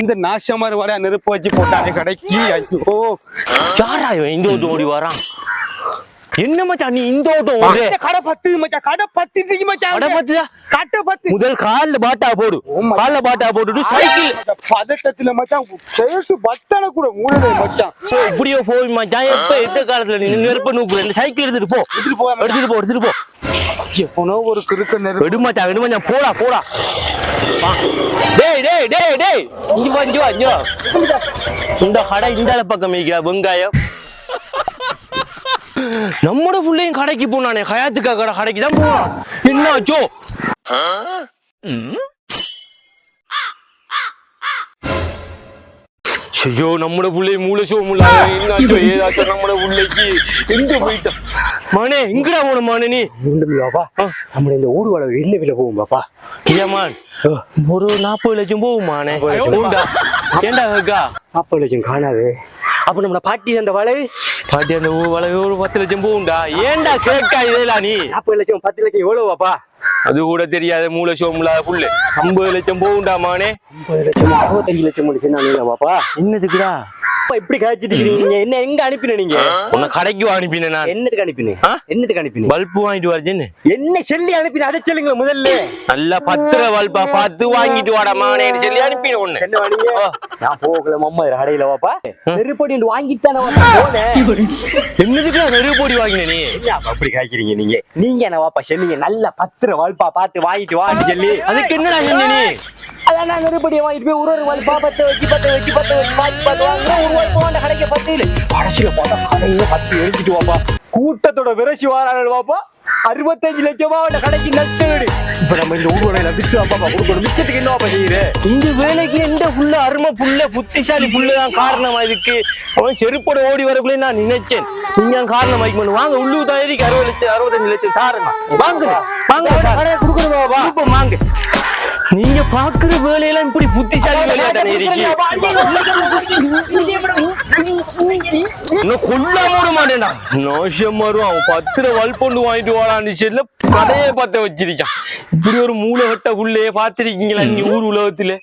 இந்த நாசமாரி வரையா நெருப்பு வச்சு போட்டாங்க கடைக்கு. ஐயோ. யாரா இவன்? இந்த ஓடி வரான். என்ன மச்சான் நீ இந்த ஓட்டம் ஓடு கடை பத்து மச்சான் கடை பத்து மச்சான் கடை பத்துதா? கடை பத்து. முதல் கால்ல பாட்டா போடு. கால்ல பாட்டா போட்டுட்டு சைக்கிள் பதட்டத்துல மச்சான் சேர்த்து பத்தன கூட மூடவே மச்சான். சோ இப்படியோ போய் மச்சான் எப்ப எந்த காலத்துல நீ நெருப்ப நூக்கு இந்த சைக்கிள் எடுத்துட்டு போ. எடுத்துட்டு மச்சான். எடுத்துட்டு போ எடுத்துட்டு போ. ஒரு கிறுக்க நெருப்பு. எடு மச்சான் எடு மச்சான் போடா போடா. டேய் டேய் டேய் டேய். இங்க வா இங்க வா இங்க வா. இந்த கடை இந்த பக்கம் வெங்காயம். நம்மட புள்ளையும் கடைக்கு போனானே கயாத்துக்கா கடை கடைக்கு தான் போனான் என்ன ஆச்சோ ஐயோ நம்மட புள்ளை மூளை சோ முள்ள என்னாச்சோ? ஏதாச்சும் நம்மட புள்ளைக்கு எங்க போயிட்டான் மானே எங்கடா போன மானே நீ? பாப்பா. நம்ம இந்த ஊடு வளவு என்ன விலை போகும் பாப்பா. ஏமான் ஒரு நாற்பது லட்சம் போகுமானே உண்டா ஏண்டா அக்கா? நாற்பது லட்சம் காணாது. அப்ப நம்ம பாட்டி அந்த வலை? பாட்டி அந்த வளவு ஒரு பத்து லட்சம் போகும்டா. ஏன்டா கேட்கா இதெல்லாம் நீ? நாற்பது லட்சம் பத்து லட்சம் எவ்வளவு பாப்பா அது கூட தெரியாத மூளை சோமுலா புல்லு ஐம்பது லட்சம் போகும்டா மானே. ஐம்பது லட்சம் அறுபத்தஞ்சு லட்சம் முடிச்சு நான் பாப்பா என்னதுக்குடா? இப்படி காய்ச்சிட்டு இருக்கீங்க என்ன எங்க அனுப்பின நீங்க? உன்னை கடைக்கு அனுப்பினேன் நான். என்னத்துக்கு அனுப்பினு ஆ? என்னத்துக்கு அனுப்பினு பல்பு வாங்கிட்டு வரஜன்னு என்ன சொல்லி அனுப்பின? அதை சொல்லுங்க முதல்ல. நல்லா பத்திர பல்பா பார்த்து வாங்கிட்டு வாடா மானேன்னு சொல்லி அனுப்பினேன் ஒண்ணு என்ன ஆ. நான் போகல மம்மா கடையில வாப்பா. நெருப்படி வாங்கித்தானே போனேன். என்னதுக்குடா நெருப்பொடி வாங்கின நீ? அப்படி காய்க்கிறீங்க நீங்க? நீங்க என்ன வாப்பா சொன்னீங்க? நல்ல பத்திர வாழ்ப்பா பார்த்து வாங்கிட்டு வான்னு சொல்லி. அதுக்கு என்னடா நீ? அதான் நான் வாங்கிட்டு போய் ஒரு ஒரு வாழ்ப்பா பத்து வச்சு பத்து வச்சு பத்து வச்சு பார்த்து பார்த்து வாங்க ஒரு வாண்ட கடைக்கு பத்து இல்லை கடைசியில பார்த்தா கடையில பத்து எழுதிட்டு வாப்பா. கூட்டத்தோட விரசி வாராள் வாப்பா. அறுபத்தஞ்சு லட்சமா அவன் கடைக்கு நட்டு வீடு இப்ப நம்ம இந்த ஊர்வலையில வித்து அப்பா கொடுக்கணும். மிச்சத்துக்கு என்ன வாப்பா செய்யுது? இந்த வேலைக்கு எந்த புள்ள அருமை புள்ள புத்திசாலி புள்ளதான் காரணம் இதுக்கு? அவன் செருப்போட ஓடி வரக்குள்ளே நான் நினைச்சேன். நீங்க காரணம் வைக்கணும் வாங்க உள்ளூர் தான் ஏறிக்கு அறுபது லட்சம் அறுபத்தஞ்சு லட்சம் தாருங்க வாங்க வாங்க. கடையை கொடுக்கணும் வாப்பா. இப்ப வாங்க. நீங்க பாக்குற வேலையெல்லாம் இப்படி புத்திசாலி வேலையா தானே இருக்கு இன்னும் கொல்லாம விட மாட்டேன்டா நோஷம் வரும் அவன் பத்திர வல்பொண்டு வாங்கிட்டு வாடான்னு சொல்ல கடையே பத்த வச்சிருக்கான் இப்படி ஒரு மூளை கட்ட புள்ளையே பாத்திருக்கீங்களா நீ ஊர் உலகத்துல